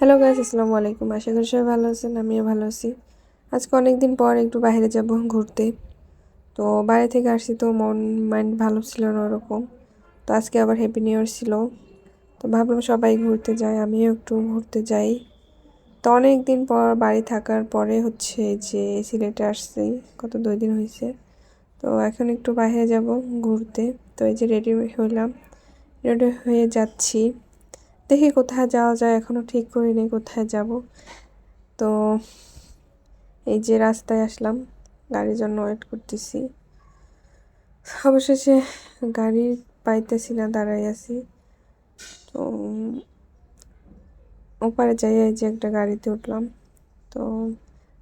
Hello guys আসসালামু আলাইকুম। আশা করি সবাই ভালো আছেন, আমিও ভালো আছি। আজকে অনেক দিন পর একটু বাইরে যাব ঘুরতে। তো বাইরে থেকে আসছি তো মন মাইন্ড ভালো ছিল না ওরকম। তো আজকে আবার হ্যাপি নিউ ইয়ার ছিল। তো ভাবলাম সবাই ঘুরতে যায়, আমিও একটু ঘুরতে যাই। তো অনেক দিন পর বাড়ি থাকার পরে হচ্ছে যে সিলেটে আসছি কত দুই দিন হয়েছে। তো এখন একটু বাইরে যাব ঘুরতে। তো এই যে রেডি হইলাম রেডি হয়ে যাচ্ছি। দেখি কোথায় যাওয়া যায় এখনও ঠিক করিনি কোথায় যাব। তো এই যে রাস্তায় আসলাম, গাড়ির জন্য ওয়েট করতেছি। অবশেষে গাড়ি পাইতেছি না দাঁড়াই আছি। তো ওপারে যাই, এই যে একটা গাড়িতে উঠলাম। তো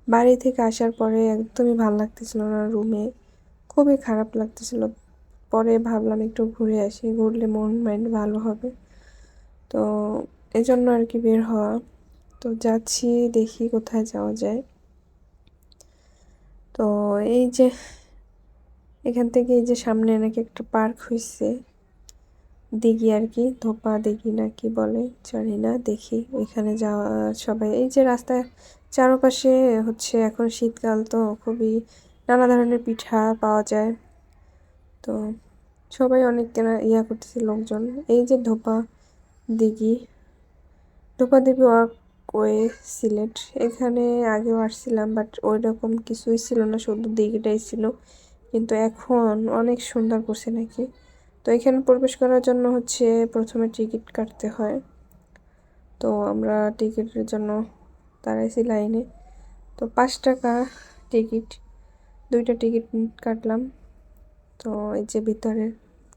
বাড়ি থেকে আসার পরে একদমই ভালো লাগতেছিল না রুমে খুবই খারাপ লাগতেছিল। পরে ভাবলাম একটু ঘুরে আসি, ঘুরলে মন মাইন্ড ভালো হবে। তো এই জন্য আর কি বের হওয়া। তো যাচ্ছি, দেখি কোথায় যাওয়া যায়। তো এই যে, এখান থেকে এই যে সামনে নাকি একটা পার্ক হয়েছে দিঘি আর কি, ধোপা দিঘি না কি বলে, জানি না, দেখি ওইখানে যাওয়া সবাই। এই যে রাস্তায় চারপাশে হচ্ছে এখন শীতকাল তো খুবই নানা ধরনের পিঠা পাওয়া যায়। তো সবাই অনেক কেনা ইয়া করতেছে, লোকজন। এই যে ধোপা দিঘি। ধোপাদেবী ওয়ার্কওয়ে সিলেট। এখানে আগেও আসছিলাম বাট ওই রকম কিছুই ছিল না, শুধু দিঘিটাই ছিল। কিন্তু এখন অনেক সুন্দর করছে নাকি। তো এখানে প্রবেশ করার জন্য হচ্ছে প্রথমে টিকিট কাটতে হয়। তো আমরা টিকিটের জন্য দাঁড়াইছি লাইনে। তো পাঁচ টাকা টিকিট, দুইটা টিকিট কাটলাম। তো এই যে ভিতরে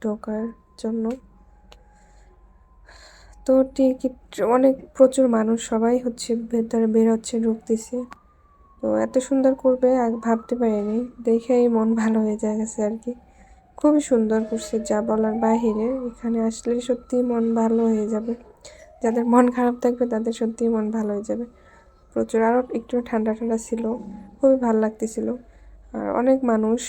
ঢোকার জন্য। তো টিকিট অনেক প্রচুর মানুষ সবাই হচ্ছে ভেতরে বের হচ্ছে ঢুকতেছে তো এত সুন্দর করবে, আর ভাবতে পারিনি। দেখেই মন ভালো হয়ে যায় গেছে আর কি। খুবই সুন্দর করছে যা বলার বাহিরে। এখানে আসলে সত্যি মন ভালো হয়ে যাবে। যাদের মন খারাপ থাকবে, তাদের সত্যিই মন ভালো হয়ে যাবে। প্রচুর আরও একটু ঠান্ডা ঠান্ডা ছিল, খুবই ভালো লাগতেছিল। আর অনেক মানুষ,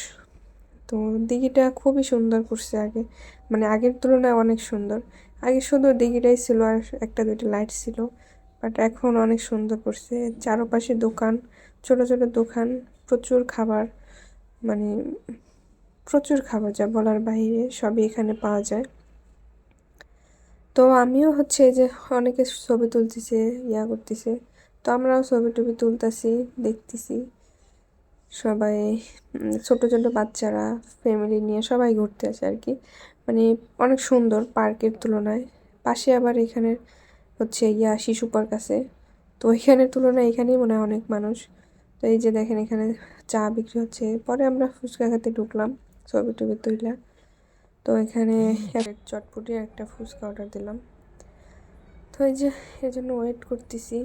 তো দিঘিটা খুবই সুন্দর করছে আগে। মানে আগের তুলনায় অনেক সুন্দর। আগে শুধু দিঘিটাই ছিল আর একটা দুইটা লাইট ছিল বাট এখন অনেক সুন্দর করছে। চারপাশে দোকান, ছোট ছোট দোকান, প্রচুর খাবার মানে প্রচুর খাবার যা বলার বাইরে সবই এখানে পাওয়া যায়। তো আমিও হচ্ছে যে অনেকে ছবি তুলতেছে, ইয়া করতেছে, তো আমরাও ছবি টবি তুলতেছি, দেখতেছি। সবাই ছোট ছোট বাচ্চারা ফ্যামিলি নিয়ে সবাই ঘুরতে আসে আর কি। মানে অনেক সুন্দর পার্কের তুলনায়। পাশে আবার এখানে হচ্ছে ইয়া, শিশু পার্ক আছে। তো ওইখানের তুলনায় এখানেই মনে হয় অনেক মানুষ। তো এই যে দেখেন এখানে চা বিক্রি হচ্ছে। পরে আমরা ফুচকা খেতে ঢুকলাম, ছবি টবি তুইলা। তো এখানে এক চটপটি একটা ফুচকা অর্ডার দিলাম। তো এই যে, এর জন্য ওয়েট করতেছি।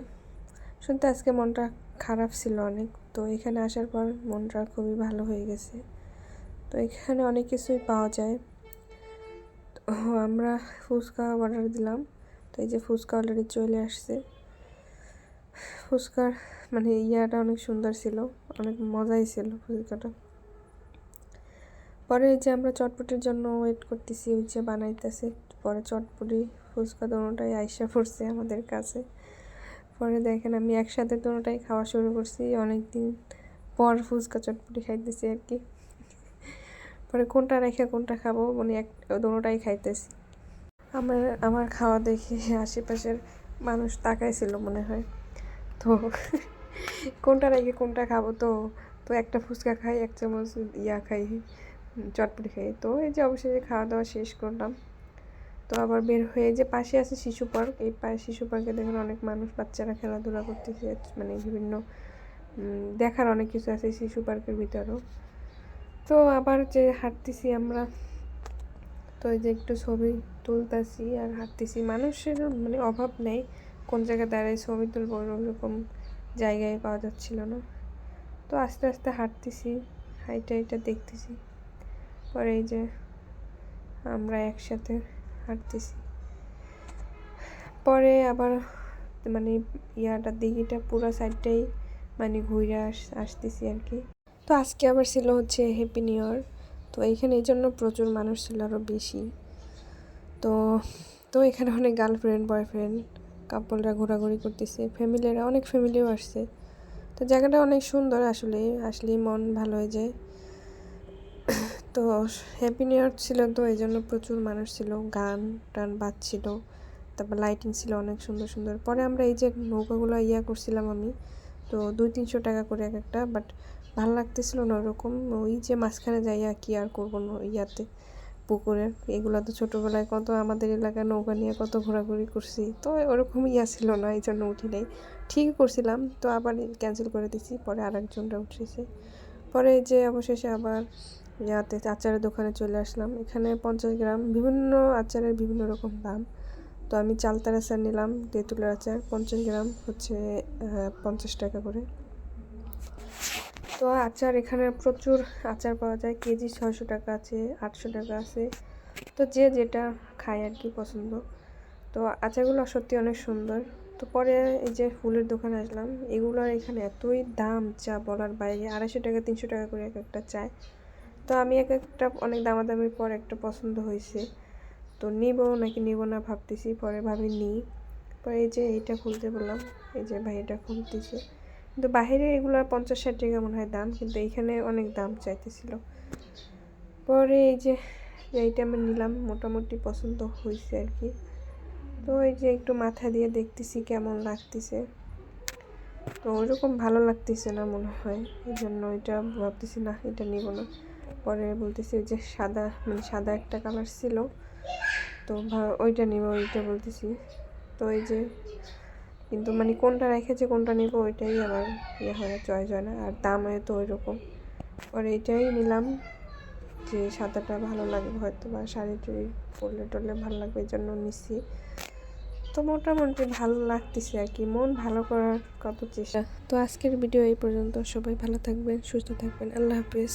শুনতে আজকে মনটা খারাপ ছিল অনেক। তো এখানে আসার পর মনটা খুবই ভালো হয়ে গেছে। তো এখানে অনেক কিছুই পাওয়া যায়। তো আমরা ফুচকা অর্ডার দিলাম। তো এই যে ফুচকা অলরেডি চলে আসছে। ফুচকার মানে ইয়াটা অনেক সুন্দর ছিল, অনেক মজাই ছিল ফুচকাটা। পরে যে আমরা চটপটির জন্য ওয়েট করতেছি, ওই যে বানাইতেছে। পরে চটপটি ফুচকা দোনোটাই আইসা পড়ছে আমাদের কাছে। পরে দেখেন আমি একসাথে দোনোটাই খাওয়া শুরু করছি। অনেক দিন পর ফুচকা চটপটি খাইতেছি আর কি। পরে কোনটা রেখে কোনটা খাব মানে এক দোনোটাই খাইতেছি। আমার আমার খাওয়া দেখে আশেপাশের মানুষ তাকাইছিল মনে হয়। তো কোনটা রেখে কোনটা খাব তো তো একটা ফুচকা খাই, এক চামচ ইয়া খাই, চটপটি খাই। তো এই যে অবশ্যই খাওয়া দাওয়া শেষ করলাম। তো আবার বের হয়ে যে পাশে আছে শিশু পার্ক, এই শিশু পার্কে দেখেন অনেক মানুষ বাচ্চারা খেলাধুলা করতেছে মানে বিভিন্ন দেখার অনেক কিছু আছে শিশু পার্কের ভিতরেও। তো আবার যে হাঁটতেছি আমরা, তো এই যে একটু ছবি তুলতেছি আর হাঁটতেছি। মানুষের মানে অভাব নেই, কোন জায়গায় দাঁড়ায় ছবি তুলবো ওরকম জায়গায় পাওয়া যাচ্ছিল না। তো আস্তে আস্তে হাঁটতেছি হাইটা হাইটা দেখতেছি। পরে এই যে আমরা একসাথে হাঁটতেছি। পরে আবার মানে ইয়াটা দিঘিটা পুরো সাইডটাই মানে ঘুরে আস, আসতেছি আর কি। তো আজকে আবার ছিল হচ্ছে হ্যাপি নিউ ইয়ার তো এইখানে এই জন্য প্রচুর মানুষ ছিল আরও বেশি। তো তো এখানে অনেক গার্লফ্রেন্ড বয়ফ্রেন্ড কাপলরা ঘোরাঘুরি করতেছে ফ্যামিলিরা অনেক ফ্যামিলিও আসছে। তো জায়গাটা অনেক সুন্দর আসলে, আসলেই মন ভালো হয়ে যায়। তো হ্যাপি নিউ ইয়ার ছিল তো, এই জন্য প্রচুর মানুষ ছিল, গান টান বাজছিল, তারপর লাইটিং ছিল অনেক সুন্দর সুন্দর। পরে আমরা এই যে নৌকাগুলো ইয়া করছিলাম আমি, তো দুই তিনশো টাকা করে এক একটা বাট ভালো লাগতেছিল না ওরকম, ওই যে মাঝখানে যাইয়া কি আর করব ইয়াতে পুকুরের এগুলো তো ছোটোবেলায় কত আমাদের এলাকায় নৌকা নিয়ে কত ঘোরাঘুরি করছি, তো ওরকম ইয়া ছিল না, এই জন্য উঠি নাই। ঠিক করছিলাম, তো আবার ক্যান্সেল করে দিছি, পরে আরেকজনরা উঠেছে। পরে যে অবশেষে আবার ইয়াতে আচারের দোকানে চলে আসলাম। এখানে পঞ্চাশ গ্রাম বিভিন্ন আচারের বিভিন্ন রকম দাম। তো আমি চালতার আচার নিলাম, তেঁতুলের আচার। পঞ্চাশ গ্রাম হচ্ছে পঞ্চাশ টাকা করে। তো আচার এখানে প্রচুর আচার পাওয়া যায়। কেজি ছয়শো টাকা আছে, আটশো টাকা আছে। তো যে যেটা খায় আর কি পছন্দ। তো আচারগুলো সত্যি অনেক সুন্দর। তো পরে এই যে ফুলের দোকানে আসলাম এগুলোর এখানে এতই দাম চা বলার বাইরে, আড়াইশো টাকা, তিনশো টাকা করে এক একটা চায়। তো আমি এক একটা অনেক দামাদামির পর একটা পছন্দ হয়েছে। তো নিব নাকি নিব না ভাবতেছি, পরে ভাবি নিই। পরে এই যে এইটা খুলতে বললাম, এই যে ভাই এটা খুলতেছে। কিন্তু বাইরে এগুলো পঞ্চাশ ষাট টাকা মনে হয় দাম, কিন্তু এইখানে অনেক দাম চাইতেছিল। পরে এই যে এইটা আমি নিলাম, মোটামুটি পছন্দ হয়েছে আর কি। তো ওই যে একটু মাথা দিয়ে দেখতেছি কেমন লাগতেছে। তো ওইরকম ভালো লাগতেছে না মনে হয় এই জন্য এটা ভাবতেছি, না, এটা নিব না। পরে বলতেছি ওই যে সাদা মানে সাদা একটা কালার ছিল, তো ওইটা নিব, ওইটা বলতেছি। তো এই যে, কিন্তু মানে কোনটা রেখেছে, কোনটা নিব, ওইটাই আমার ইয়ে হয় না চয়েস হয় না, আর দাম হয় তো ওইরকম। পরে এইটাই নিলাম, যে সাদাটা ভালো লাগবে হয়তো বা শাড়ি টুড়ি পরলে টরলে ভালো লাগবে এই জন্য নিচ্ছি তো মোটামুটি ভালো লাগতেছে আর কি। মন ভালো করার কত চেষ্টা। তো আজকের ভিডিও এই পর্যন্ত। সবাই ভালো থাকবেন, সুস্থ থাকবেন। আল্লাহ হাফিজ।